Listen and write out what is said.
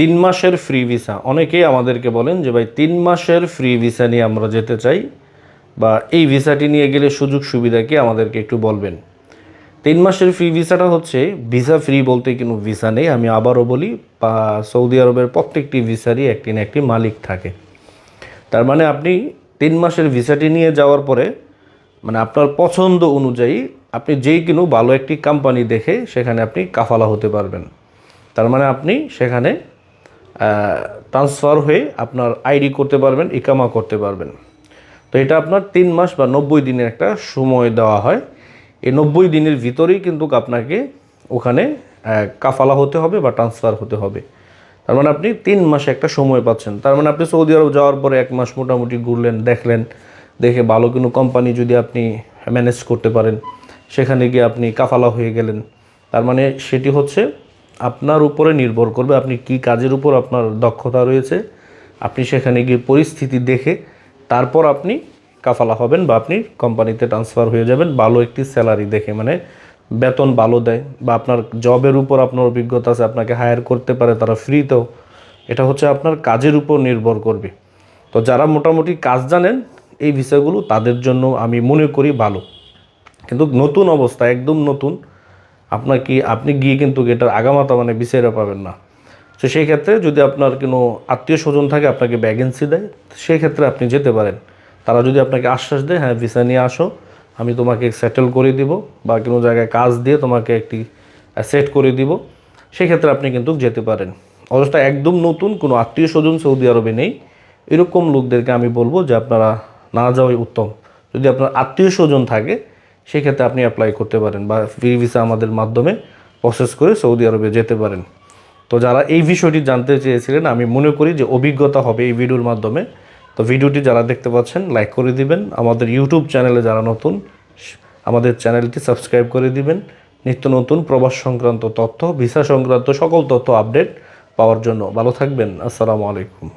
তিন মাসের free visa অনেকেই আমাদেরকে বলেন যে, ভাই, তিন মাসের ফ্রি ভিসা নিয়ে আমরা যেতে চাই বা এই ভিসাটি নিয়ে গেলে সুযোগ সুবিধা কি আমাদেরকে একটু বলবেন? তিন মাসের ফ্রি ভিসাটা হচ্ছে ভিসা ফ্রি বলতে কোনো ভিসা নেই। আমি আবারও বলি বা সৌদি আরবের প্রত্যেকটি ভিসারই একটি না একটি মালিক থাকে। তার মানে আপনি তিন মাসের ভিসাটি নিয়ে যাওয়ার পরে মানে আপনার পছন্দ অনুযায়ী আপনি যেই কিনো ভালো একটি কোম্পানি দেখে সেখানে আপনি কাফালা হতে পারবেন। তার মানে আপনি সেখানে ট্রান্সফার হয়ে আপনার আইডি করতে পারবেন, ইকামা করতে পারবেন। তো এটা আপনার তিন মাস বা নব্বই দিনের একটা সময় দেওয়া হয়। এই নব্বই দিনের ভিতরেই কিন্তু আপনাকে ওখানে কাফালা হতে হবে বা ট্রান্সফার হতে হবে। তার মানে আপনি তিন মাসে একটা সময় পাচ্ছেন। তার মানে আপনি সৌদি আরব যাওয়ার পরে এক মাস মোটামুটি ঘুরলেন, দেখলেন, দেখে ভালো কোনো কোম্পানি যদি আপনি ম্যানেজ করতে পারেন, সেখানে গিয়ে আপনি কাফালা হয়ে গেলেন। তার মানে সেটি হচ্ছে আপনার উপরে নির্ভর করবে, আপনি কি কাজের উপর আপনার দক্ষতা রয়েছে, আপনি সেখানে গিয়ে পরিস্থিতি দেখে তারপর আপনি কাফালা হবেন বা আপনি কোম্পানিতে ট্রান্সফার হয়ে যাবেন, ভালো একটি স্যালারি দেখে মানে বেতন ভালো দেয় বা আপনার জবের উপর আপনার অভিজ্ঞতা আছে, আপনাকে হায়ার করতে পারে, তারা ফ্রিতেও এটা হচ্ছে আপনার কাজের উপর নির্ভর করবে। তো যারা মোটামুটি কাজ জানেন, এই ভিসাগুলো তাদের জন্য আমি মনে করি ভালো। কিন্তু নতুন অবস্থা, একদম নতুন আপনার কি, আপনি গিয়ে কিন্তু এটার আগামাতা মানে বিচারে পাবেন না। তো সেই ক্ষেত্রে যদি আপনার কোনো আত্মীয় স্বজন থাকে, আপনাকে ভ্যাকেন্সি দেয়, সেই ক্ষেত্রে আপনি যেতে পারেন। তারা যদি আপনাকে আশ্বাস দেয় হ্যাঁ ভিসা নিয়ে আসো, আমি তোমাকে সেটেল করে দিব বা কোনো জায়গায় কাজ দিয়ে তোমাকে একটি সেট করে দিব, সেই ক্ষেত্রে আপনি কিন্তু যেতে পারেন। অথচ একদম নতুন কোনো আত্মীয় স্বজন সৌদি আরবে নেই, এরকম লোকদেরকে আমি বলব যে আপনারা না যাওয়াই উত্তম। যদি আপনার আত্মীয় স্বজন থাকে সেক্ষেত্রে আপনি অ্যাপ্লাই করতে পারেন বা ফ্রি ভিসা আমাদের মাধ্যমে প্রসেস করে সৌদি আরবে যেতে পারেন। তো যারা এই বিষয়টি জানতে চেয়েছিলেন, আমি মনে করি যে অভিজ্ঞতা হবে এই ভিডিওর মাধ্যমে। তো ভিডিওটি যারা দেখতে পাচ্ছেন লাইক করে দিবেন। আমাদের ইউটিউব চ্যানেলে যারা নতুন, আমাদের চ্যানেলটি সাবস্ক্রাইব করে দিবেন। নিত্য নতুন প্রবাস সংক্রান্ত তথ্য ভিসা সংক্রান্ত সকল তথ্য আপডেট পাওয়ার জন্য। ভালো থাকবেন। আসসালামু আলাইকুম।